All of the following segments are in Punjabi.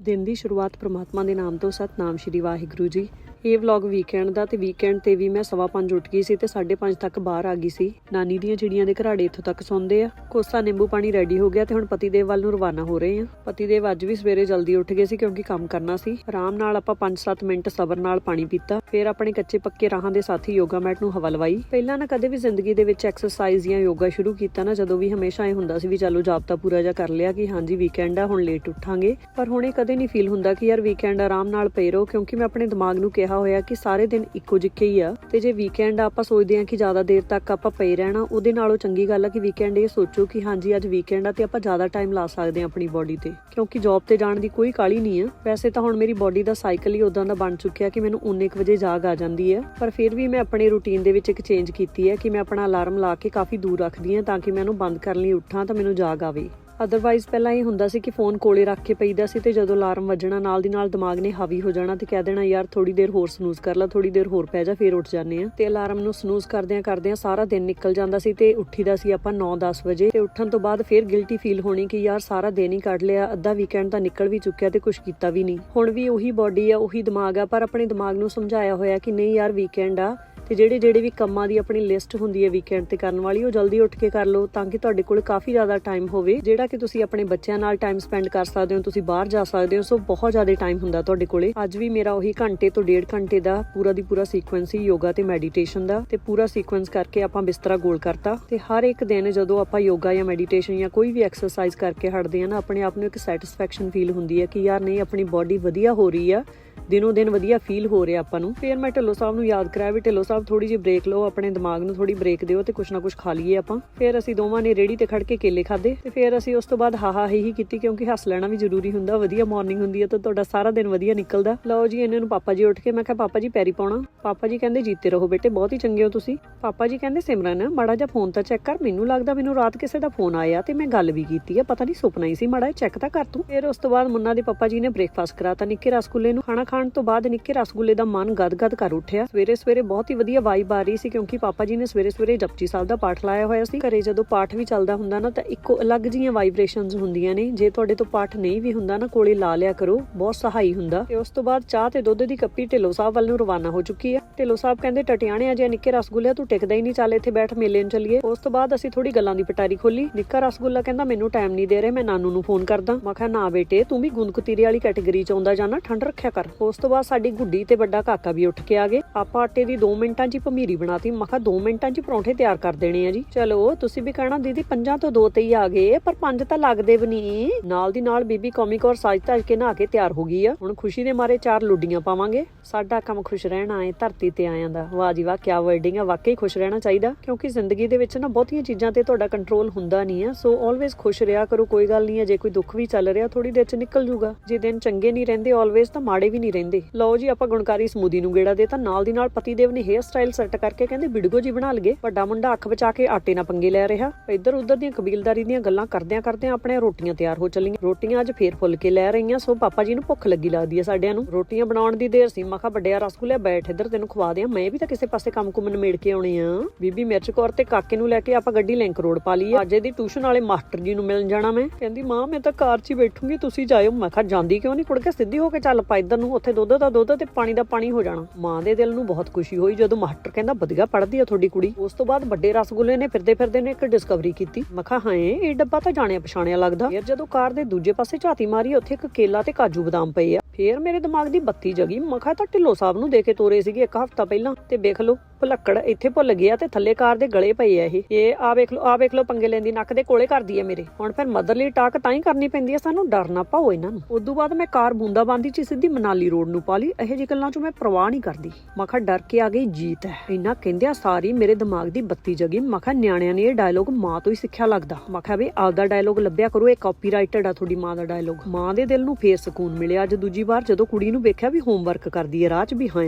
ਦਿਨ ਦੀ ਸ਼ੁਰੂਆਤ ਪ੍ਰਮਾਤਮਾ ਦੇ ਨਾਮ ਤੋਂ ਸਤਨਾਮ ਸ਼੍ਰੀ ਵਾਹਿਗੁਰੂ ਜੀ। ਇਹ ਵਲੌਗ ਵੀਕਐਂਡ ਦਾ ਤੇ ਵੀਕਐਂਡ ਤੇ ਵੀ ਮੈਂ ਸਵਾ ਪੰਜ ਉੱਠ ਗਈ ਸੀ ਤੇ 5:30 ਤੱਕ ਬਾਹਰ ਆ ਗਈ ਸੀ। ਨਾਨੀ ਦੀਆਂ ਚਿੜੀਆਂ ਦੇ ਘਰਾੜੇ ਇੱਥੋਂ ਤੱਕ ਸੌਂਦੇ ਆ। ਕੋਸਾ ਨਿੰਬੂ ਪਾਣੀ ਰੈਡੀ ਹੋ ਗਿਆ ਤੇ ਹੁਣ ਪਤੀ ਦੇਵ ਵੱਲ ਨੂੰ ਰਵਾਨਾ ਹੋ ਰਹੇ ਆ। ਪਤੀਦੇਵ ਅੱਜ ਵੀ ਸਵੇਰੇ ਜਲਦੀ ਉੱਠ ਗਏ ਸੀ ਕਿਉਂਕਿ ਕੰਮ ਕਰਨਾ ਸੀ। ਆਰਾਮ ਨਾਲ ਆਪਾਂ 5-7 ਮਿੰਟ ਸਬਰ ਨਾਲ ਪਾਣੀ ਪੀਤਾ। ਫਿਰ ਆਪਣੇ ਕੱਚੇ ਪੱਕੇ ਰਾਹਾਂ ਦੇ ਸਾਥੀ ਯੋਗਾ ਮੈਟ ਨੂੰ ਹਵਾ ਲਵਾਈ। ਪਹਿਲਾਂ ਨਾ ਕਦੇ ਵੀ ਜ਼ਿੰਦਗੀ ਦੇ ਵਿੱਚ ਐਕਸਰਸਾਈਜ਼ ਜਾਂ ਯੋਗਾ ਸ਼ੁਰੂ ਕੀਤਾ ਨਾ, ਜਦੋਂ ਵੀ ਹਮੇਸ਼ਾ ਇਹ ਹੁੰਦਾ ਸੀ ਵੀ ਚਲੋ ਜਾਬਤਾ ਪੂਰਾ ਜਿਹਾ ਕਰ ਲਿਆ ਕਿ ਹਾਂਜੀ ਵੀਕਐਂਡ ਆ, ਹੁਣ ਲੇਟ ਉੱਠਾਂਗੇ। ਪਰ ਹੁਣ ਇਹ ਕਦੇ ਨਹੀਂ ਫੀਲ ਹੁੰਦਾ ਕਿ ਯਾਰ ਵੀਕਐਂਡ ਆਰਾਮ ਨਾਲ ਪਏ ਰਹੋ ਕਿਉਂਕਿ ਮੈਂ ਆਪਣੇ ਦਿਮਾਗ ਨੂੰ ਕਿਹਾ ਹੋਇਆ ਕਿ ਸਾਰੇ ਦਿਨ ਇੱਕੋ ਜਿਹੇ ਹੀ ਆ ਤੇ ਜੇ ਵੀਕਐਂਡ ਆਪਾਂ ਸੋਚਦੇ ਹਾਂ ਕਿ ਜ਼ਿਆਦਾ ਦੇਰ ਤੱਕ ਆਪਾਂ ਪਏ ਰਹਿਣਾ, ਉਹਦੇ ਨਾਲੋਂ ਚੰਗੀ ਗੱਲ ਆ ਕਿ ਵੀਕਐਂਡ ਇਹ ਸੋਚੋ ਕਿ ਹਾਂਜੀ, ਅੱਜ ਵੀਕਐਂਡ ਆ ਤੇ ਆਪਾਂ ਜ਼ਿਆਦਾ ਟਾਈਮ ਲਾ ਸਕਦੇ ਹਾਂ ਆਪਣੀ ਬਾਡੀ ਤੇ। ਕਿਉਂਕਿ ਜੌਬ ਤੇ ਜਾਣ ਦੀ ਕੋਈ ਕਾਲੀ ਨਹੀਂ ਆ। ਵੈਸੇ ਤਾਂ ਹੁਣ ਮੇਰੀ ਬਾਡੀ ਦਾ ਸਾਈਕਲ ਹੀ ਉਦਾਂ ਦਾ ਬਣ ਚੁੱਕਿਆ ਕਿ ਮੈਨੂੰ 19 ਵਜੇ ਜਾਗ ਆ ਜਾਂਦੀ ਹੈ ਪਰ ਫਿਰ ਵੀ ਮੈਂ ਆਪਣੇ ਰੁਟੀਨ ਦੇ ਵਿੱਚ ਇੱਕ ਚੇਂਜ ਕੀਤੀ ਹੈ ਕਿ ਮੈਂ ਆਪਣਾ ਅਲਾਰਮ ਲਾ ਕੇ ਕਾਫੀ ਦੂਰ ਰੱਖਦੀ ਹਾਂ ਤਾਂ ਕਿ ਮੈਂ ਉਹਨੂੰ ਬੰਦ ਕਰਨ ਲਈ ਉੱਠਾਂ ਤਾਂ ਮੈਨੂੰ ਜਾਗ ਆਵੇ। ਅਦਰਵਾਈਜ਼ ਪਹਿਲਾਂ ਇਹ ਹੁੰਦਾ ਸੀ ਕਿ ਫੋਨ ਕੋਲੇ ਰੱਖ ਕੇ ਪਈਦਾ ਸੀ ਤੇ ਜਦੋਂ ਅਲਾਰਮ ਵੱਜਣਾ, ਨਾਲ ਦੀ ਨਾਲ ਦਿਮਾਗ ਨੇ ਹਾਵੀ ਹੋ ਜਾਣਾ ਤੇ ਕਹਿ ਦੇਣਾ, ਯਾਰ ਥੋੜੀ ਦੇਰ ਹੋਰ ਸਨੂਜ਼ ਕਰ ਲੈ ਥੋੜੀ ਦੇਰ ਹੋਰ ਪੈ ਜਾ, ਫੇਰ ਉੱਠ ਜਾਂਦੇ ਆ। ਤੇ ਅਲਾਰਮ ਨੂੰ ਸਨੂਜ਼ ਕਰਦਿਆਂ ਕਰਦਿਆਂ ਸਾਰਾ ਦਿਨ ਨਿਕਲ ਜਾਂਦਾ ਸੀ ਤੇ ਉੱਠੀਦਾ ਸੀ ਆਪਾਂ 9-10 ਵਜੇ ਤੇ ਉੱਠਣ ਤੋਂ ਬਾਅਦ ਫੇਰ ਗਿਲਟੀ ਫੀਲ ਹੋਣੀ ਕਿ ਯਾਰ, ਸਾਰਾ ਦਿਨ ਹੀ ਕੱਢ ਲਿਆ, ਅੱਧਾ ਵੀਕਐਂਡ ਤਾਂ ਨਿਕਲ ਵੀ ਚੁੱਕਿਆ ਤੇ ਕੁਝ ਕੀਤਾ ਵੀ ਨਹੀਂ। ਹੁਣ ਵੀ ਉਹੀ ਬਾਡੀ ਆ, ਉਹੀ ਦਿਮਾਗ ਆ, ਪਰ ਆਪਣੇ ਦਿਮਾਗ ਨੂੰ ਸਮਝਾਇਆ ਹੋਇਆ ਕਿ ਨਹੀਂ ਯਾਰ ਵੀਕਐਂਡ ਆ ਤੇ ਜਿਹੜੇ ਜਿਹੜੇ ਵੀ ਕੰਮਾਂ ਦੀ ਆਪਣੀ ਲਿਸਟ ਹੁੰਦੀ ਹੈ ਵੀਕਐਂਡ ਤੇ ਕਰਨ ਵਾਲੀ, ਉਹ ਜਲਦੀ ਉੱਠ ਕੇ ਕਰ ਲਓ ਤਾਂ ਕਿ ਤੁਹਾਡੇ ਕੋਲ ਕਾਫੀ ਜ਼ਿਆਦਾ ਟਾਈਮ ਹੋਵੇ। ਜਿਹੜਾ ਕਿ ਤੁਸੀਂ ਆਪਣੇ ਬੱਚਿਆਂ ਨਾਲ ਟਾਈਮ ਸਪੈਂਡ ਕਰ ਸਕਦੇ ਹੋ, ਤੁਸੀਂ ਬਾਹਰ ਜਾ ਸਕਦੇ ਹੋ, ਸੋ ਬਹੁਤ ਜ਼ਿਆਦਾ ਟਾਈਮ ਹੁੰਦਾ ਤੁਹਾਡੇ ਕੋਲੇ। ਅੱਜ ਵੀ ਮੇਰਾ ਉਹੀ ਘੰਟੇ ਤੋਂ ਡੇਢ ਘੰਟੇ ਦਾ ਪੂਰਾ ਦੀ ਪੂਰਾ ਸੀਕੁਐਂਸ ਹੀ ਯੋਗਾ ਤੇ ਮੈਡੀਟੇਸ਼ਨ ਦਾ ਤੇ ਪੂਰਾ ਸੀਕੁਐਂਸ ਕਰਕੇ ਆਪਾਂ ਬਿਸਤਰਾ ਗੋਲ ਕਰਤਾ ਤੇ ਹਰ ਇੱਕ ਦਿਨ ਜਦੋਂ ਆਪਾਂ ਯੋਗਾ ਜਾਂ ਮੈਡੀਟੇਸ਼ਨ ਜਾਂ ਕੋਈ ਵੀ ਐਕਸਰਸਾਈਜ਼ ਕਰਕੇ ਹਟਦੇ ਆ ਨਾ, ਆਪਣੇ ਆਪ ਨੂੰ ਇੱਕ ਸੈਟੀਸਫੈਕਸ਼ਨ ਫੀਲ ਹੁੰਦੀ ਹੈ ਕਿ ਯਾਰ ਨਹੀਂ, ਆਪਣੀ ਬਾਡੀ ਵਧੀਆ ਹੋ ਰਹੀ ਆ ਦਿਨੋ ਦਿਨ ਵਧੀਆ ਫੀਲ ਹੋ ਰਿਹਾ ਆਪਾਂ ਨੂੰ। ਫਿਰ ਮੈਂ ਢਿੱਲੋਂ ਸਾਹਿਬ ਨੂੰ ਯਾਦ ਕਰਾਇਆ ਵੀ ਢਿੱਲੋਂ ਸਾਹਿਬ ਥੋੜੀ ਜਿਹੀ ਬ੍ਰੇਕ ਲਓ, ਆਪਣੇ ਦਿਮਾਗ ਨੂੰ ਥੋੜੀ ਬ੍ਰੇਕ ਦਿਓ ਤੇ ਕੁਛ ਨਾ ਕੁਛ ਖਾ ਲਈਏ ਆਪਾਂ। ਫਿਰ ਅਸੀਂ ਦੋਵਾਂ ਨੇ ਰੇੜੀ ਤੇ ਖੜ ਕੇ ਕੇਲੇ ਖਾਦੇ ਤੇ ਫਿਰ ਅਸੀਂ ਉਸ ਤੋਂ ਬਾਅਦ ਹਾਹਾ ਹੀ ਹੀ ਕੀਤੀ ਕਿਉਂਕਿ ਹੱਸ ਲੈਣਾ ਵੀ ਜ਼ਰੂਰੀ ਹੁੰਦਾ, ਵਧੀਆ ਮਾਰਨਿੰਗ ਹੁੰਦੀ ਹੈ ਤਾਂ ਤੁਹਾਡਾ ਸਾਰਾ ਦਿਨ ਵਧੀਆ ਨਿਕਲਦਾ। ਲਓ ਜੀ, ਇਹਨਾਂ ਨੂੰ ਪਾਪਾ ਜੀ ਉੱਠ ਕੇ ਮੈਂ ਕਿਹਾ, ਪਾਪਾ ਜੀ, ਪੈਰੀ ਪਾਉਣਾ। ਪਾਪਾ ਜੀ ਕਹਿੰਦੇ, ਜੀਤੇ ਰਹੋ ਬੇਟੇ, ਬਹੁਤ ਹੀ ਚੰਗੇ ਹੋ ਤੁਸੀਂ। ਪਾਪਾ ਜੀ ਕਹਿੰਦੇ, ਸਿਮਰਨ, ਮਾੜਾ ਜਿਹਾ ਫੋਨ ਤਾਂ ਚੈੱਕ ਕਰ, ਮੈਨੂੰ ਲੱਗਦਾ ਮੈਨੂੰ ਰਾਤ ਕਿਸੇ ਦਾ ਫੋਨ ਆਇਆ ਤੇ ਮੈਂ ਗੱਲ ਵੀ ਕੀਤੀ ਹੈ ਪਤਾ ਨਹੀਂ ਸੁਪਨਾ ਹੀ ਸੀ ਮਾੜਾ ਚੈੱਕ ਤਾਂ ਕਰ ਤੂੰ। ਫਿਰ ਉਸ ਤੋਂ ਬਾਅਦ ਮੁੰਨਾ ਦੇ ਪਾਪਾ ਜੀ ਨੇ ਬ੍ਰੇਕਫਾਸਟ ਕਰਾਤਾ, ਨਿੱਕੇ ਰਸਗੁੱਲੇ ਨੂੰ, ਖਾਣਾ ਖਾਣ ਤੋਂ ਬਾਅਦ ਨਿੱਕੇ ਰਸਗੁੱਲੇ ਦਾ ਮਨ ਗਦਗਦ ਕਰ ਉੱਠਿਆ। ਸਵੇਰੇ ਸਵੇਰੇ ਬਹੁਤ ਹੀ ਵਧੀਆ ਵਾਈਬ ਆ ਰਹੀ ਸੀ ਕਿਉਂਕਿ ਪਾਪਾ ਜੀ ਨੇ ਸਵੇਰੇ ਸਵੇਰੇ ਜਪਜੀ ਸਾਹਿਬ ਦਾ ਪਾਠ ਲਾਇਆ ਹੋਇਆ ਸੀ। ਘਰੇ ਜਦੋਂ ਪਾਠ ਵੀ ਚੱਲਦਾ ਹੁੰਦਾ ਨਾ ਤਾਂ ਇੱਕੋ ਅਲੱਗ ਜੀਆਂ ਵਾਈਬ੍ਰੇਸ਼ਨਸ ਹੁੰਦੀਆਂ ਨੇ। ਜੇ ਤੁਹਾਡੇ ਤੋਂ ਪਾਠ ਨਹੀਂ ਵੀ ਹੁੰਦਾ ਨਾ ਕੋਲੇ ਲਾ ਲਿਆ ਕਰੋ, ਬਹੁਤ ਸਹਾਈ ਹੁੰਦਾ। ਤੇ ਉਸ ਤੋਂ ਬਾਅਦ ਚਾਹ ਤੇ ਦੁੱਧ ਦੀ ਕੱਪੀ ਢਿੱਲੋਂ ਸਾਹਿਬ ਵੱਲ ਨੂੰ ਰਵਾਨਾ ਹੋ ਚੁੱਕੀ ਹੈ ਢਿੱਲੋਂ ਸਾਹਿਬ ਕਹਿੰਦੇ ਟਟਿਆਣੇ ਅਜੇ ਨਿੱਕੇ ਰਸਗੁੱਲੇ ਤੂੰ ਟਿਕਦਾ ਹੀ ਨਹੀਂ, ਚੱਲ ਇੱਥੇ ਬੈਠ ਮੇਲੇ ਨੂੰ ਚੱਲੀਏ। ਉਸ ਤੋਂ ਬਾਅਦ ਅਸੀਂ ਥੋੜੀ ਗੱਲਾਂ ਦੀ ਪਟਾਰੀ ਖੋਲੀ ਨਿੱਕਾ ਰਸਗੁੱਲਾ ਕਹਿੰਦਾ, ਮੈਨੂੰ ਟਾਈਮ ਨਹੀਂ ਦੇ ਰਿਹਾ, ਮੈਂ ਨਾਨੂ ਨੂੰ ਫੋਨ ਕਰਦਾ। ਮੈਂ ਕਿਹਾ, ਨਾ ਬੇਟੇ, ਤੂੰ ਵੀ ਗੁੰਦਕਤੀਰੇ ਵਾਲੀ ਕੈਟਾਗਰੀ ਚ ਆਉਂਦਾ ਜਾਣਾ, ਠੰਡ ਰੱਖਿਆ ਕਰ। ਉਸ ਤੋਂ ਬਾਅਦ ਸਾਡੀ ਗੁੱਡੀ ਤੇ ਵੱਡਾ ਕਾਕਾ ਵੀ ਉੱਠ ਕੇ ਆ ਗਏ। ਆਪਾਂ ਆਟੇ ਦੀ 2 ਮਿੰਟਾਂ 'ਚ ਹੀ ਭਮੀਰੀ ਬਣਾਤੀ। ਮੈਂ ਕਿਹਾ 2 ਮਿੰਟਾਂ 'ਚ ਪਰੌਂਠੇ ਤਿਆਰ ਕਰ ਦੇਣੇ ਆ ਜੀ। ਚਲੋ ਤੁਸੀਂ ਵੀ ਕਹਿਣਾ, ਦੀਦੀ, ਪੰਜਾਂ ਤੋਂ ਦੋ ਤੇ ਹੀ ਆ ਗਏ, ਪਰ ਪੰਜ ਤਾਂ ਲੱਗਦੇ ਵੀ ਨਹੀਂ। ਨਾਲ ਦੀ ਨਾਲ ਬੀਬੀ ਕੌਮੀ ਔਰ ਸਾਜ ਧਜ ਕੇ ਨਹਾ ਕੇ ਤਿਆਰ ਹੋ ਗਈ ਆ। ਹੁਣ ਖੁਸ਼ੀ ਦੇ ਮਾਰੇ ਚਾਰ ਲੁੱਡੀਆਂ ਪਾਵਾਂਗੇ। ਸਾਡਾ ਕੰਮ ਖੁਸ਼ ਰਹਿਣਾ ਏ ਧਰਤੀ ਤੇ ਆਇਆਂ ਦਾ। ਵਾਹ ਜੀ ਵਾਹ ਕੀ ਵਰਡਿੰਗ ਆ। ਵਾਕਈ ਖੁਸ਼ ਰਹਿਣਾ ਚਾਹੀਦਾ, ਕਿਉਂਕਿ ਜ਼ਿੰਦਗੀ ਦੇ ਵਿੱਚ ਨਾ ਬਹੁਤੀਆਂ ਚੀਜ਼ਾਂ ਤੇ ਤੁਹਾਡਾ ਕੰਟਰੋਲ ਹੁੰਦਾ ਨਹੀਂ ਆ। ਸੋ ਆਲਵੇਜ਼ ਖੁਸ਼ ਰਿਹਾ ਕਰੋ, ਕੋਈ ਗੱਲ ਨਹੀਂ ਹੈ ਜੇ ਕੋਈ ਦੁੱਖ ਵੀ ਚੱਲ ਰਿਹਾ ਥੋੜੀ ਦੇਰ ਚ ਨਿਕਲ ਜੂਗਾ। ਜੇ ਦਿਨ ਚੰਗੇ ਨਹੀਂ ਰਹਿੰਦੇ ਆਲਵੇਜ਼ ਤਾਂ ਮਾੜੇ ਵੀ ਨਹੀਂ ਰਹਿੰਦੇ। ਲਓ ਜੀ, ਆਪਾਂ ਗੁਣਕਾਰੀ ਸਮੂਦੀ ਨੂੰ ਗੇੜਾ ਦੇ ਤਾਂ ਨਾਲ ਦੀ ਨਾਲ ਪਤੀ ਦੇਵ ਨੇ ਹੇਅਰ ਸਟਾਈਲ ਸੈੱਟ ਕਰਕੇ ਕਹਿੰਦੇ ਬਿੜਗੋ ਜੀ ਬਣਾ ਲਗੇ ਵੱਡਾ ਮੁੰਡਾ ਅੱਖ ਬਚਾ ਕੇ ਆਟੇ ਨਾਲ ਪੰਗੇ ਲੈ ਰਿਹਾ। ਇੱਧਰ ਉੱਧਰ ਦੀਆਂ ਕਬੀਲਦਾਰੀ ਦੀਆਂ ਗੱਲਾਂ ਕਰਦਿਆਂ ਕਰਦਿਆਂ ਆਪਣੇ ਰੋਟੀਆਂ ਤਿਆਰ ਹੋ ਚੱਲੀਆਂ। ਰੋਟੀਆਂ ਅੱਜ ਫੇਰ ਫੁੱਲ ਕੇ ਲੈ ਰਹੀਆਂ। ਸੋ ਪਾਪਾ ਜੀ ਨੂੰ ਭੁੱਖ ਲੱਗੀ ਲੱਗਦੀ ਹੈ ਸਾਡਿਆਂ ਨੂੰ। ਰੋਟੀਆਂ ਬਣਾਉਣ ਦੀ ਦੇਰ ਸੀ। ਮੈਂ ਕਿਹਾ, ਵੱਡਿਆ ਰਸਗੁੱਲੇ ਬੈਠ ਇੱਧਰ, ਤੈਨੂੰ ਖਵਾ ਦਿਆਂ। ਮੈਂ ਵੀ ਤਾਂ ਕਿਸੇ ਪਾਸੇ ਕੰਮ ਕੁਮ ਨਿਮੇੜ ਕੇ ਆਉਣੇ ਆ। ਬੀਬੀ ਮਿਰਚ ਕੌਰ ਤੇ ਕਾਕੇ ਨੂੰ ਲੈ ਕੇ ਆਪਾਂ ਗੱਡੀ ਲਿੰਕ ਰੋਡ ਪਾ ਲਈ ਅੱਜ ਇਹਦੀ ਟਿਊਸ਼ਨ ਵਾਲੇ ਮਾਸਟਰ ਜੀ ਨੂੰ ਮਿਲਣ ਜਾਣਾ ਮੈਂ। ਕਹਿੰਦੀ, ਮਾਂ, ਮੈਂ ਤਾਂ ਕਾਰ 'ਚ ਹੀ ਬੈਠੂਗੀ, ਤੁਸੀਂ ਜਾਇਓ। ਮੈਂ ਕਿਹਾ, ਜਾਂਦੀ ਕਿਉਂ ਨਹੀਂ? ਕੁੜ ਕੇ ਸਿੱਧੀ ਹੋ ਕੇ ਚੱਲ ਪਾ ਇੱਧਰ ਨੂੰ ਉੱਥੇ ਦੁੱਧ ਦਾ ਦੁੱਧ ਤੇ ਪਾਣੀ ਦਾ ਪਾਣੀ ਹੋ ਜਾਣਾ। ਮਾਂ ਦੇ ਦਿਲ ਨੂੰ ਬਹੁਤ ਖੁਸ਼ੀ ਹੋਈ ਜਦੋਂ ਮਾਸਟਰ ਕਹਿੰਦਾ, ਵਧੀਆ ਪੜ੍ਹਦੀ ਆ ਤੁਹਾਡੀ ਕੁੜੀ। ਉਸ ਤੋਂ ਬਾਅਦ ਵੱਡੇ ਰਸਗੁੱਲੇ ਨੇ ਫਿਰਦੇ ਫਿਰਦੇ ਨੇ ਇੱਕ ਡਿਸਕਵਰੀ ਕੀਤੀ। ਮੈਂ ਹਾਂ ਇਹ ਡੱਬਾ ਤਾਂ ਜਾਣਿਆ ਪਛਾਣਿਆ ਲੱਗਦਾ। ਫਿਰ ਜਦੋਂ ਕਾਰ ਦੇ ਦੂਜੇ ਪਾਸੇ ਝਾਤੀ ਮਾਰੀ, ਉੱਥੇ ਇੱਕ ਕੇਲਾ ਤੇ ਕਾਜੂ ਬਦਾਮ ਪਏ ਆ। ਫੇਰ ਮੇਰੇ ਦਿਮਾਗ ਦੀ ਬੱਤੀ ਜਗੀ। ਮਖਾ ਤਾਂ ਢਿੱਲੋਂ ਸਾਹਿਬ ਨੂੰ ਦੇ ਕੇ ਤੋਰੇ ਸੀਗੇ ਇੱਕ ਹਫ਼ਤਾ ਪਹਿਲਾਂ। ਤੇ ਵੇਖ ਲਓ, ਭੁਲੱਕੜ ਇੱਥੇ ਭੁੱਲ ਗਿਆ ਤੇ ਥੱਲੇ ਕਾਰ ਦੇ ਗਲੇ ਪਏ ਆ ਇਹ। ਇਹ ਆ ਵੇਖ ਲਓ ਆ ਵੇਖ ਲਓ, ਪੰਗੇ ਲੈਂਦੀ, ਨੱਕ ਦੇ ਕੋਲੇ ਕਰਦੀ ਹੈ ਮੇਰੇ। ਹੁਣ ਫਿਰ ਮਦਰਲੀ ਟਾਕ ਤਾਂ ਹੀ ਕਰਨੀ ਪੈਂਦੀ ਹੈ ਸਾਨੂੰ ਡਰ ਨਾ ਪਾਓ ਇਹਨਾਂ ਨੂੰ। ਉਦੋਂ ਬਾਅਦ ਮੈਂ ਕਾਰ ਬੂੰਦਾਬਾਂਦੀ ਚ ਸਿੱਧੀ ਮਨਾਲੀ ਰੋਡ ਨੂੰ ਪਾ ਲਈ। ਇਹੋ ਜਿਹੀ ਗੱਲਾਂ ਚ ਮੈਂ ਪਰਵਾਹ ਨਹੀਂ ਕਰਦੀ। ਮੈਂ ਡਰ ਕੇ ਆ ਗਈ, ਜੀਤ ਹੈ। ਇੰਨਾ ਕਹਿੰਦਿਆਂ ਸਾਰੀ ਮੇਰੇ ਦਿਮਾਗ ਦੀ ਬੱਤੀ ਜਗੀ। ਮੈਂ ਕਿਹਾ, ਨਿਆਣਿਆਂ ਨੇ ਇਹ ਡਾਇਲੋਗ ਮਾਂ ਤੋਂ ਹੀ ਸਿੱਖਿਆ ਲੱਗਦਾ। ਮੈਂ ਕਿਹਾ ਵੀ ਆਪਦਾ ਡਾਇਲੋਗ ਲੱਭਿਆ ਕਰੋ, ਇਹ ਕਾਪੀਰਾਈਟਡ ਆ ਤੁਹਾਡੀ ਮਾਂ ਦਾ ਡਾਇਲੋਗ ਮਾਂ ਦੇ ਦਿਲ ਨੂੰ ਫੇਰ ਸਕੂਨ ਮਿਲਿਆ। ਅੱਜ ਦੂਜੀ ਵਾਰ ਜਦੋਂ ਕੁੜੀ ਨੂੰ ਵੇਖਿਆ ਵੀ ਹੋਮਵਰਕ ਕਰਦੀ ਹੈ, ਰਾਹ 'ਚ ਵੀ ਹਾਂ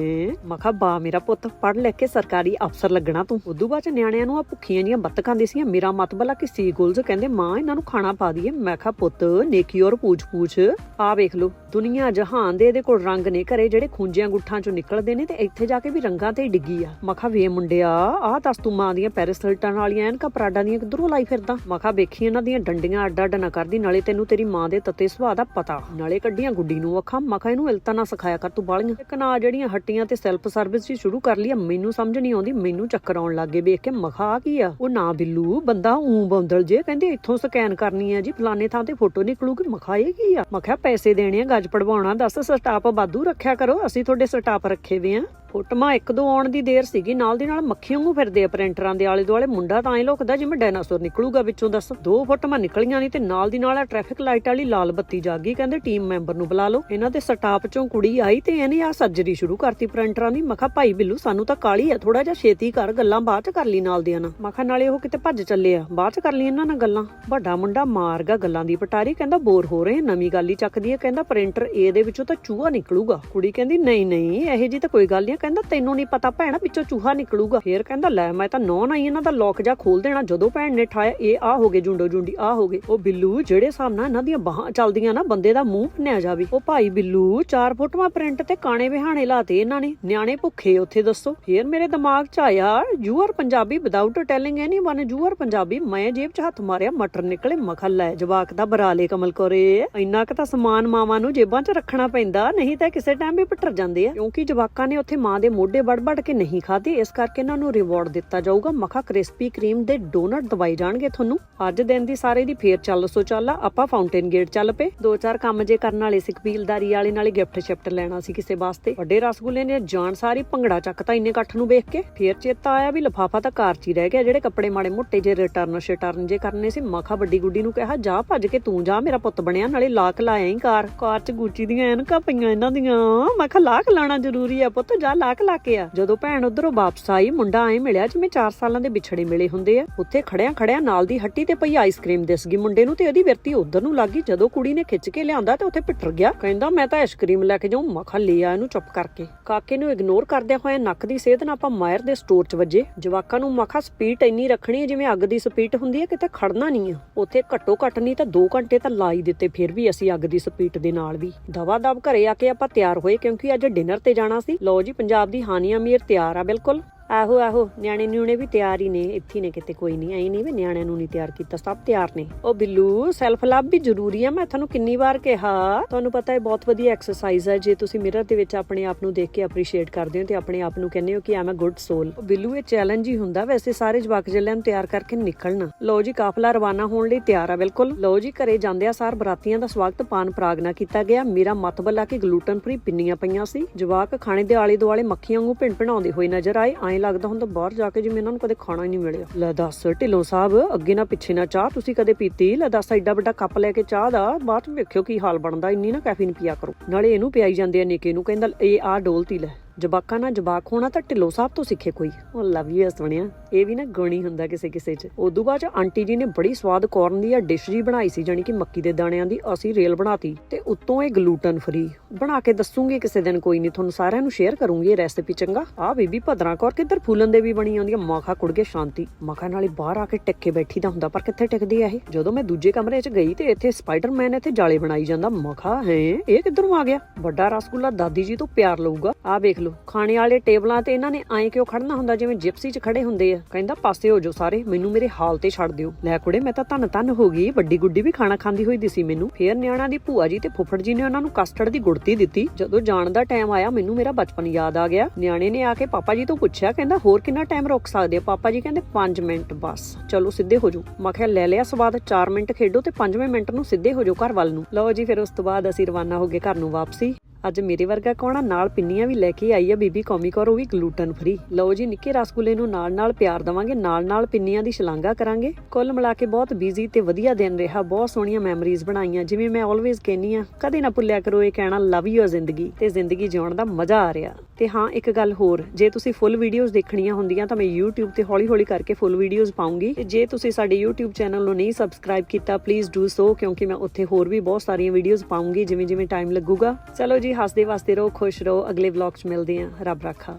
ਮੈਂ ਬਾ ਮੇਰਾ ਪੁੱਤ, ਪੜ੍ਹ ਲੈ ਕੇ ਸਰਕਾਰੀ ਅਫਸਰ ਲੱਗਣਾ ਤੂੰ। ਉਦੋਂ ਬਾਅਦ ਚ ਨਿਆਣਿਆਂ ਨੂੰ ਆ ਭੁੱਖੀਆਂ ਜੀਆਂ ਬੱਤਕਾਂ ਦਿਸੀਆਂ ਮੇਰਾ ਮਤਬਲਾ ਕਿ ਸੀ ਗੋਲਜ਼ ਕਹਿੰਦੇ, ਮਾਂ ਇਹਨਾਂ ਨੂੰ ਖਾਣਾ ਪਾ ਦਈਏ। ਮੈਂ ਕਿਹਾ, ਪੁੱਤ, ਨੇਕੀ ਔਰ ਪੂਛ ਪੂਛ, ਆ ਵੇਖ ਲੋ ਦੁਨੀਆ ਜਹਾਨ ਦੇ ਇਹਦੇ ਕੋਲ ਰੰਗ ਨੇ ਘਰੇ, ਜਿਹੜੇ ਖੁੰਝਿਆਂ ਗੁੱਠਾਂ ਚੋਂ ਨਿਕਲਦੇ ਨੇ ਤੇ ਇੱਥੇ ਜਾ ਕੇ ਵੀ ਰੰਗਾਂ ਤੇ ਡਿੱਗੀ ਆ। ਮੈਂ ਵੇ ਮੁੰਡਿਆ, ਆਹ ਦੱਸ ਤੂੰ ਮਾਂ ਦੀਆਂ ਪੈਰਿਸ ਹਿਲਟਨ ਵਾਲੀਆਂ ਐਨਕਾਂ ਪਰਾਡਾਂ ਦੀਆਂ ਕਿੱਧਰੋਂ ਲਾਈ ਫਿਰਦਾ? ਮੈਂ ਵੇਖੀ ਇਹਨਾਂ ਦੀਆਂ ਡੰਡੀਆਂ ਅੱਡ ਅੱਡ ਨਾ ਕਰਦੀ, ਨਾਲੇ ਤੈਨੂੰ ਤੇਰੀ ਮਾਂ ਦੇ ਤੱਤੇ ਸੁਭਾਅ ਦਾ ਪਤਾ। ਨਾਲੇ ਕੱਢੀਆਂ ਗੁੱਡੀ ਨੂੰ ਅੱਖਾਂ ਮੈਂ ਇਹਨੂੰ ਇਲਤਾ ਨਾ ਸਿਖਾਇਆ ਕਰ ਤੂੰ ਬਾਲੀਆਂ। ਇੱਕ ਨਾ ਜਿਹੜੀਆਂ ਹੱਟੀਆਂ ਤੇ ਸੈਲਫ ਸਰਵਿਸ ਜੀ ਸ਼ੁਰੂ ਕਰ ਲਈ ਆ, ਮੈਨੂੰ ਸਮਝ ਨਹੀਂ ਆਉਂਦੀ ਮੈਨੂੰ ਚੱਕਰ ਆਉਣ ਲੱਗੇ ਵੇਖ ਕੇ ਮਖਾ ਕੀ ਆ? ਉਹ ਨਾ ਬਿੱਲੂ ਬੰਦਾ ਊਂ ਬੰਦਲ ਜੇ ਕਹਿੰਦੇ ਇੱਥੋਂ ਸਕੈਨ ਕਰਨੀ ਆ ਜੀ ਫਲਾਣੇ ਥਾਂ ਤੇ ਫੋਟੋ ਨਿਕਲੂਗੀ ਮਖਾ ਇਹ ਕੀ ਆ? ਮਖਾ ਪੈਸੇ ਦੇਣੇ ਆ ਗੱਜ ਪੜਵਾਉਣਾ ਦੱਸ ਸਟਾਪ ਵਾਧੂ ਰੱਖਿਆ ਕਰੋ ਅਸੀਂ ਤੁਹਾਡੇ ਸਟਾਪ ਰੱਖੇ ਵੇ ਆ। ਫੋਟੋਆਂ ਇੱਕ ਦੋ ਆਉਣ ਦੀ ਦੇਰ ਸੀਗੀ। ਨਾਲ ਦੀ ਨਾਲ ਮੱਖੀਆਂ ਨੂੰ ਫਿਰਦੇ ਆ ਪ੍ਰਿੰਟਰਾਂ ਦੇ ਆਲੇ ਦੁਆਲੇ। ਮੁੰਡਾ ਤਾਂ ਐ ਲੋਕਦਾ ਜਿਵੇਂ ਡਾਇਨਾਸੌਰ ਨਿਕਲੂਗਾ ਵਿੱਚੋਂ, ਦੱਸ। ਦੋ ਫੋਟੋਆਂ ਨਿਕਲੀਆਂ ਨਹੀਂ ਤੇ ਨਾਲ ਦੀ ਨਾਲ ਆ ਟ੍ਰੈਫਿਕ ਲਾਈਟ ਵਾਲੀ ਲਾਲ ਬੱਤੀ ਜਾਗ ਗਈ। ਕਹਿੰਦੇ ਟੀਮ ਮੈਂਬਰ ਨੂੰ ਬੁਲਾ ਲਓ। ਇਹਨਾਂ ਦੇ ਸਟਾਫ ਚੋਂ ਕੁੜੀ ਆਈ ਤੇ ਇਹਨੇ ਆ ਸਰਜਰੀ ਸ਼ੁਰੂ ਕਰਤੀ ਪ੍ਰਿੰਟਰਾਂ ਦੀ। ਮਖਾ ਭਾਈ ਬਿੱਲੂ, ਸਾਨੂੰ ਤਾਂ ਕਾਲੀ ਆ। ਥੋੜਾ ਜਿਹਾ ਛੇਤੀ ਕਰ। ਗੱਲਾਂ ਬਾਅਦ ਚ ਕਰ ਲਈ ਨਾਲ ਦੀਆਂ ਨਾ। ਮਖਾ ਨਾਲੇ ਉਹ ਕਿਤੇ ਭੱਜ ਚੱਲੇ ਆ। ਬਾਅਦ ਚ ਕਰ ਲਈ ਇਹਨਾਂ ਨਾਲ ਗੱਲਾਂ। ਵੱਡਾ ਮੁੰਡਾ ਮਾਰ ਗਿਆ ਗੱਲਾਂ ਦੀ ਪਟਾਰੀ। ਕਹਿੰਦਾ, ਬੋਰ ਹੋ ਰਹੇ, ਨਵੀਂ ਗੱਲ ਹੀ ਚੱਕਦੀ ਹੈ ਕਹਿੰਦਾ, ਪ੍ਰਿੰਟਰ ਏ ਦੇ ਵਿੱਚੋਂ ਤਾਂ ਚੂਹਾ ਨਿਕਲੂਗਾ। ਕੁੜੀ ਕਹਿੰਦੀ, ਨਹੀਂ ਨਹੀਂ, ਇਹੋ ਜੀ ਤਾਂ ਕੋਈ ਗੱਲ ਨਹੀਂ। ਕਹਿੰਦਾ, ਤੈਨੂੰ ਨਹੀਂ ਪਤਾ ਭੈਣ, ਵਿੱਚੋਂ ਚੂਹਾ ਨਿਕਲੂਗਾ। ਫੇਰ ਕਹਿੰਦਾ, ਲੈ, ਮੈਂ ਤਾਂ ਨੌ ਨਾ ਨਹੀਂ ਇਹਨਾਂ ਦਾ ਲੋਕ ਜਾ ਖੋਲ ਦੇਣਾ। ਜਦੋਂ ਭੈਣ ਨੇ ਠਾਇਆ, ਇਹ ਆ ਹੋ ਗਏ, ਜੁੰਡੋ ਜੁੰਡੀ, ਆ ਹੋ ਗਏ। ਉਹ ਬਿੱਲੂ ਜਿਹੜੇ ਹਿਸਾਬ ਇਹਨਾਂ ਦੀਆਂ ਬਾਹਾਂ ਚੱਲਦੀਆਂ ਨਾ, ਬੰਦੇ ਦਾ ਮੂੰਹ ਭੰਨਿਆ ਜਾਵੇ। ਉਹ ਭਾਈ ਬਿੱਲੂ ਚਾਰ ਫੋਟੋਆਂ ਪ੍ਰਿੰਟ ਤੇ ਕਾਣੇ ਵਿਹਾਣੇ ਲਾਤੇ ਇਹਨਾਂ ਨੇ। ਨਿਆਣੇ ਭੁੱਖੇ, ਉੱਥੇ ਦੱਸੋ। ਫੇਰ ਮੇਰੇ ਦਿਮਾਗ 'ਚ ਆਇਆ, you are Punjabi without telling anyone, you are Punjabi. ਮੈਂ ਜੇਬ 'ਚ ਹੱਥ ਮਾਰਿਆ, ਮਟਰ ਨਿਕਲੇ ਮਖਲ ਲੈ, ਜਵਾਕ ਦਾ ਬਰਾਲੇ ਕਮਲ ਕੋਰੇ ਇੰਨਾ ਕੁ ਤਾਂ ਸਮਾਨ ਮਾਵਾਂ ਨੂੰ ਜੇਬਾਂ 'ਚ ਰੱਖਣਾ ਪੈਂਦਾ, ਨਹੀਂ ਤਾਂ ਕਿਸੇ ਟਾਈਮ ਵੀ ਪਟਰ ਜਾਂਦੇ ਆ। ਕਿਉਂਕਿ ਜਵਾਕਾਂ ਨੇ ਉੱਥੇ ਮਾਂ ਦੇ ਮੋਢੇ ਵੜ-ਵੜ ਕੇ ਨਹੀਂ ਖਾਦੇ ਇਸ ਕਰਕੇ ਇਹਨਾਂ ਨੂੰ ਰਿਵਾਰਡ ਦਿੱਤਾ ਜਾਊਗਾ। ਮੱਖਾ ਕ੍ਰਿਸਪੀ ਕਰੀਮ ਦੇ ਡੋਨਟ ਦਵਾਈ ਜਾਣਗੇ ਤੁਹਾਨੂੰ। ਅੱਜ ਦਿਨ ਦੀ ਸਾਰੇ ਦੀ ਫੇਰ ਚੱਲ ਸੋ ਚੱਲ ਆਪਾਂ ਫਾਊਂਟੇਨ ਗੇਟ ਚੱਲ ਪਏ। ਦੋ ਚਾਰ ਕੰਮ ਜੇ ਕਰਨ ਵਾਲੇ ਸੀ, ਕਬੀਲਦਾਰੀ ਵਾਲੇ ਨਾਲੇ ਗਿਫਟ ਸ਼ਿਫਟ ਲੈਣਾ ਸੀ ਕਿਸੇ ਵਾਸਤੇ। ਵੱਡੇ ਰਸਗੁੱਲੇ ਨੇ ਜਾਨ ਸਾਰੀ, ਭੰਗੜਾ ਚੱਕਤਾ ਇੰਨੇ ਇਕੱਠ ਨੂੰ ਵੇਖ ਕੇ। ਫੇਰ ਚੇਤਾ ਆਇਆ ਵੀ ਲਫਾਫਾ ਤਾਂ ਕਾਰ 'ਚ ਹੀ ਰਹਿ ਗਿਆ, ਜਿਹੜੇ ਕੱਪੜੇ ਮਾੜੇ ਮੋਟੇ ਜੇ ਰਿਟਰਨ ਸ਼ਿਟਰਨ ਜੇ ਕਰਨੇ ਸੀ। ਮੱਖਾ ਵੱਡੀ ਗੁੱਡੀ ਨੂੰ ਕਿਹਾ, ਜਾ ਭੱਜ ਕੇ ਤੂੰ ਜਾ, ਮੇਰਾ ਪੁੱਤ ਬਣਿਆ, ਨਾਲੇ ਲਾਕ ਲਾਇਆ ਹੀ ਕਾਰ। ਕਾਰ 'ਚ ਗੁੱਚੀ ਦੀਆਂ ਐਨਕਾਂ ਪਈਆਂ ਇਹਨਾਂ ਦੀਆਂ। ਮੈਂ ਕਿਹਾ ਲਾਕ ਲਾਣਾ ਜ਼ਰੂਰੀ ਆ ਪੁੱਤ, ਜਾ ਲਾ ਕੇ ਲਾ ਕੇ ਆ। ਜਦੋਂ ਭੈਣ ਉਧਰੋਂ ਵਾਪਸ ਆਈ, ਮੁੰਡਾ ਐ ਮਿਲਿਆ ਜਿਵੇਂ 4 ਸਾਲਾਂ ਦੇ ਵਿਛੜੇ ਮਿਲੇ ਹੁੰਦੇ ਆ। ਉੱਥੇ ਖੜਿਆ ਖੜਿਆ ਨਾਲ ਦੀ ਹੱਟੀ ਤੇ ਪਈ ਆਈਸਕ੍ਰੀਮ ਦਿਸ ਗਈ ਮੁੰਡੇ ਨੂੰ ਤੇ ਉਹਦੀ ਵਿਰਤੀ ਉਧਰ ਨੂੰ ਲੱਗੀ ਜਦੋਂ ਕੁੜੀ ਨੇ ਖਿੱਚ ਕੇ ਲਿਆਂਦਾ ਤੇ ਉੱਥੇ ਪਿੱਟਰ ਗਿਆ। ਕਹਿੰਦਾ, ਮੈਂ ਤਾਂ ਆਈਸਕ੍ਰੀਮ ਲੈ ਕੇ ਜਾਉਂ ਮਖਾ ਲਿਆ ਇਹਨੂੰ ਚੁੱਪ ਕਰਕੇ। ਕਾਕੇ ਨੂੰ ਇਗਨੋਰ ਕਰਦਿਆਂ ਹੋਇਆ ਨੱਕ ਦੀ ਸੇਧ ਨਾਲ ਆਪਾਂ ਮਾਇਰ ਦੇ ਸਟੋਰ 'ਚ ਵੱਜੇ। ਜਵਾਕਾਂ ਨੂੰ ਮਖਾ ਸਪੀਡ ਇੰਨੀ ਰੱਖਣੀ ਜਿਵੇਂ ਅੱਗ ਦੀ ਸਪੀਡ ਹੁੰਦੀ ਹੈ ਕਿਤੇ ਖੜਨਾ ਨਹੀਂ ਆ। ਉੱਥੇ ਘੱਟੋ ਘੱਟ ਨਹੀਂ ਤਾਂ 2 ਘੰਟੇ ਤਾਂ ਲਾ ਹੀ ਦਿੱਤੇ, ਫਿਰ ਵੀ ਅਸੀਂ ਅੱਗ ਦੀ ਸਪੀਡ ਦੇ ਨਾਲ ਵੀ। ਦਵਾ ਦਬ ਘਰੇ ਆ ਕੇ ਆਪਾਂ ਤਿਆਰ ਹੋਏ ਕਿਉਂਕਿ ਅੱਜ ਡਿਨਰ ਤੇ ਜਾਣਾ ਸੀ। ਲਓ ਜੀ ਪੰਜਾਬ ਦੀ ਹਾਨੀਆ ਮੀਰ ਤਿਆਰ ਆ ਬਿਲਕੁਲ। ਆਹੋ ਆਹੋ, ਨਿਆਣੇ ਨਿਉਣੇ ਵੀ ਤਿਆਰ ਹੀ ਨੇ, ਇੱਥੇ ਨੇ ਕਿਤੇ ਕੋਈ ਨਹੀਂ, ਐ ਨਹੀਂ ਵੀ ਨਿਆਣਿਆਂ ਨੂੰ ਨਹੀਂ ਤਿਆਰ ਕੀਤਾ, ਸਭ ਤਿਆਰ ਨੇ। ਉਹ ਬਿੱਲੂ ਸੈਲਫ ਲਵ ਵੀ ਜ਼ਰੂਰੀ ਆ, ਮੈਂ ਤੁਹਾਨੂੰ ਕਿੰਨੀ ਵਾਰ ਕਿਹਾ, ਤੁਹਾਨੂੰ ਪਤਾ ਹੈ ਬਹੁਤ ਵਧੀਆ ਐਕਸਰਸਾਈਜ਼ ਹੈ ਜੇ ਤੁਸੀਂ ਮਿਰਰ ਦੇ ਵਿੱਚ ਆਪਣੇ ਆਪ ਨੂੰ ਦੇਖ ਕੇ ਅਪਰੀਸ਼ੀਏਟ ਕਰਦੇ ਹੋ ਤੇ ਆਪਣੇ ਆਪ ਨੂੰ ਕਹਿੰਦੇ ਹੋ ਕਿ ਆਮ ਅ ਗੁੱਡ ਸੋਲ ਬਿੱਲੂ, ਇਹ ਚੈਲੰਜ ਹੀ ਹੁੰਦਾ, ਵੈਸੇ ਸਾਰੇ ਜਵਾਕ ਜੱਲਿਆਂ ਨੂੰ ਤਿਆਰ ਕਰਕੇ ਨਿਕਲਣਾ ਲਓ ਜੀ, ਕਾਫਲਾ ਰਵਾਨਾ ਹੋਣ ਲਈ ਤਿਆਰ ਆ, ਬਿਲਕੁਲ। ਲਓ ਜੀ, ਘਰੇ ਜਾਂਦਿਆਂ ਸਾਰ ਬਰਾਤੀਆਂ ਦਾ ਸਵਾਗਤ ਪਾਨ ਪਰਾਗ ਨਾਲ ਕੀਤਾ ਗਿਆ। ਮੇਰਾ ਮਤਬਲ ਆ ਕਿ ਗਲੂਟਨ ਫ੍ਰੀ ਪਿੰਨੀਆਂ ਪਈਆਂ ਸੀ। ਜਵਾਕ ਖਾਣੇ ਦੇ ਆਲੇ ਦੁਆਲੇ ਮੱਖੀਆਂ ਵਾਂਗੂ ਭਿੰਨ ਭਿਣਾਉਂਦੇ ਹੋਏ ਨਜ਼ਰ ਆਏ ਆਏ ਲੱਗਦਾ ਹੁੰਦਾ, ਬਾਹਰ ਜਾ ਕੇ ਜਿਵੇਂ ਇਹਨਾਂ ਨੂੰ ਕਦੇ ਖਾਣਾ ਹੀ ਨਹੀਂ ਮਿਲਿਆ। ਲੈ ਦੱਸ, ਢਿੱਲੋਂ ਸਾਹਿਬ, ਅੱਗੇ ਨਾ ਪਿੱਛੇ ਨਾ ਚਾਹ ਤੁਸੀਂ ਕਦੇ ਪੀਤੀ? ਲੈ ਦੱਸ, ਐਡਾ ਵੱਡਾ ਕੱਪ ਲੈ ਕੇ ਚਾਹ ਦਾ, ਬਾਅਦ ਚ ਵੇਖਿਓ ਕੀ ਹਾਲ ਬਣਦਾ, ਇੰਨੀ ਨਾ ਕੈਫੀਨ ਪੀਆ ਕਰੋ। ਨਾਲੇ ਇਹਨੂੰ ਪਿਆਈ ਜਾਂਦੇ ਆ, ਨਿੱਕੇ ਨੂੰ ਕਹਿੰਦਾ, ਇਹ ਆ ਡੋਲਤੀ ਲੈ। ਜਵਾਕਾਂ ਨਾਲ ਜਵਾਕ ਹੋਣਾ ਤਾਂ ਢਿੱਲੋਂ ਸਾਹਿਬ ਤੋਂ ਸਿੱਖੇ ਕੋਈ। ਉਹ ਲਵ ਯੂ ਸੁਣਿਆ ਇਹ ਵੀ ਨਾ ਗੁਣੀ ਹੁੰਦਾ ਕਿਸੇ ਕਿਸੇ ਚ। ਉਦੋਂ ਬਾਅਦ ਚ ਆਂਟੀ ਜੀ ਨੇ ਬੜੀ ਸਵਾਦ ਕੋਰਨ ਦੀ ਆ ਡਿਸ਼ ਜੀ ਬਣਾਈ ਸੀ ਜਾਨੀ ਕਿ ਮੱਕੀ ਦੇ ਦਾਣਿਆਂ ਦੀ। ਅਸੀਂ ਰੇਲ ਬਣਾਤੀ ਤੇ ਉੱਤੋਂ ਇਹ ਗਲੂਟਨ ਫਰੀ ਬਣਾ ਕੇ ਦੱਸੂਗੀ ਕਿਸੇ ਦਿਨ ਕੋਈ ਨਹੀਂ, ਤੁਹਾਨੂੰ ਸਾਰਿਆਂ ਨੂੰ ਸ਼ੇਅਰ ਕਰੂੰਗੀ ਇਹ ਰੈਸਿਪੀ ਚੰਗਾ। ਆ ਬੀਬੀ ਭਦਰਾ ਕੌਰ ਕਿੱਧਰ ਫੂਲਨ ਦੇ ਵੀ ਬਣੀ ਆਉਂਦੀ ਆ ਮਾਖਾ ਕੁੜ ਕੇ ਸ਼ਾਂਤੀ। ਮਾਖਾ ਨਾਲੇ ਬਾਹਰ ਆ ਕੇ ਟਿੱਕੇ ਬੈਠੀ ਦਾ ਹੁੰਦਾ, ਪਰ ਕਿੱਥੇ ਟਿਕਦੀ ਆ ਇਹ? ਜਦੋਂ ਮੈਂ ਦੂਜੇ ਕਮਰੇ 'ਚ ਗਈ ਤੇ ਇੱਥੇ ਸਪਾਈਡਰਮੈਨ ਇੱਥੇ ਜਾਲੇ ਬਣਾਈ ਜਾਂਦਾ, ਮਖਾ ਹੈ, ਇਹ ਕਿੱਧਰੋਂ ਆ ਗਿਆ? ਵੱਡਾ ਰਸਗੁੱਲਾ ਦਾਦੀ ਜੀ ਤੋਂ ਪਿਆਰ ਲਊਗਾ। ਆ ਵੇਖ ਲਓ। ਖਾਣੇ ਵਾਲੇ ਟੇਬਲਾਂ ਤੇ ਇਹਨਾਂ ਨੇ ਐਂ ਕਿਉਂ ਖੜਨਾ ਹੁੰਦਾ, ਜਿਵੇਂ ਜਿਪਸੀ 'ਚ ਖੜੇ ਹੁੰਦੇ ਆ। ਕਹਿੰਦਾ, ਪਾਸੇ ਹੋ ਜਾਓ ਸਾਰੇ, ਮੈਨੂੰ ਮੇਰੇ ਹਾਲ ਤੇ ਛੱਡ ਦਿਓ। ਲੈ ਕੁੜੇ, ਮੈਂ ਤਾਂ ਧੰਨ ਧੰਨ ਹੋ ਗਈ, ਵੱਡੀ ਗੁੱਡੀ ਵੀ ਖਾਣਾ ਖਾਂਦੀ ਹੋਈ ਦਿਸੀ ਮੈਨੂੰ। ਫੇਰ ਨਿਆਣਾ ਦੀ ਭੂਆ ਜੀ ਤੇ ਫੁੱਫੜ ਜੀ ਨੇ ਉਹਨਾਂ ਨੂੰ ਕਸਟਰਡ ਦੀ ਗੁੜਤੀ ਦਿੱਤੀ। ਜਦੋਂ ਜਾਣ ਦਾ ਟਾਈਮ ਆਇਆ, ਮੈਨੂੰ ਮੇਰਾ ਬਚਪਨ ਯਾਦ ਆ ਗਿਆ। ਨਿਆਣੇ ਨੇ ਆ ਕੇ ਪਾਪਾ ਜੀ ਤੋਂ ਪੁੱਛਿਆ, ਕਹਿੰਦਾ, ਹੋਰ ਕਿੰਨਾ ਟਾਈਮ ਰੋਕ ਸਕਦੇ ਆ ਪਾਪਾ ਜੀ ਕਹਿੰਦੇ 5 ਮਿੰਟ ਬਸ। ਚਲੋ, ਸਿੱਧੇ ਹੋ ਜਾਓ। ਮੈਂ ਕਿਹਾ, ਲੈ ਲਿਆ ਸਵਾਦ 4 ਮਿੰਟ ਖੇਡੋ ਤੇ 5ਵੇਂ ਮਿੰਟ ਨੂੰ ਸਿੱਧੇ ਹੋ ਜਾਓ ਘਰ ਵੱਲ ਨੂੰ। ਲਓ ਜੀ, ਫਿਰ ਉਸ ਤੋਂ ਬਾਅਦ ਅਸੀਂ ਰਵਾਨਾ ਹੋ ਗਏ ਘਰ ਨੂੰ ਵਾਪਸੀ। ਅੱਜ ਮੇਰੇ ਵਰਗਾ ਕੌਣਾ ਨਾਲ ਪਿੰਨੀਆਂ ਵੀ ਲੈ ਕੇ ਆਈ ਆ ਬੀਬੀ ਕੌਮੀ ਕੌਰ ਉਹ ਵੀ ਗਲੂਟਨ ਫ੍ਰੀ ਲਓ ਜੀ, ਨਿੱਕੇ ਰਸਗੁੱਲੇ ਨੂੰ ਨਾਲ ਨਾਲ ਪਿਆਰ ਦਵਾਂਗੇ ਨਾਲ ਨਾਲ ਪਿੰਨੀਆਂ ਦੀ ਸ਼ਲਾਘਾ ਕਰਾਂਗੇ। ਕੁੱਲ ਮਿਲਾ ਕੇ ਬਹੁਤ ਬਿਜ਼ੀ ਤੇ ਵਧੀਆ ਦਿਨ ਰਿਹਾ, ਬਹੁਤ ਸੋਹਣੀਆਂ ਮੈਮਰੀਜ਼ ਬਣਾਈਆਂ, ਜਿਵੇਂ ਮੈਂ ਆਲਵੇਜ਼ ਕਹਿੰਨੀ ਆ ਕਦੇ ਨਾ ਭੁੱਲਿਆ ਕਰੋ ਇਹ ਕਹਿਣਾ ਲਵ ਯੂ ਜ਼ਿੰਦਗੀ ਤੇ ਜ਼ਿੰਦਗੀ ਜਿਉਣ ਦਾ ਮਜ਼ਾ ਆ ਰਿਹਾ। ਤੇ ਹਾਂ, ਇੱਕ ਗੱਲ ਹੋਰ, ਜੇ ਤੁਸੀਂ ਫੁੱਲ ਵੀਡੀਓਜ਼ ਦੇਖਣੀਆਂ ਹੁੰਦੀਆਂ ਤਾਂ ਮੈਂ YouTube ਤੇ ਹੌਲੀ-ਹੌਲੀ ਕਰਕੇ ਫੁੱਲ ਵੀਡੀਓਜ਼ ਪਾਉਂਗੀ। ਤੇ ਜੇ ਤੁਸੀਂ ਸਾਡੇ YouTube ਚੈਨਲ ਨੂੰ ਨਹੀਂ ਸਬਸਕ੍ਰਾਈਬ ਕੀਤਾ ਪਲੀਜ਼ ਡੂ ਸੋ ਕਿਉਂਕਿ ਮੈਂ ਉੱਥੇ ਹੋਰ ਵੀ ਬਹੁਤ ਸਾਰੀਆਂ ਵੀਡੀਓਜ਼ ਪਾਉਂਗੀ ਜਿਵੇਂ ਜਿਵੇਂ ਟਾਈਮ ਲੱਗੂਗਾ। ਚਲੋ ਜੀ ਹੱਸਦੇ ਵਸਦੇ ਰਹੋ ਖੁਸ਼ ਰਹੋ। ਅਗਲੇ ਵਲੌਗ 'ਚ ਮਿਲਦੇ ਹਾਂ। ਰੱਬ ਰੱਖਾ।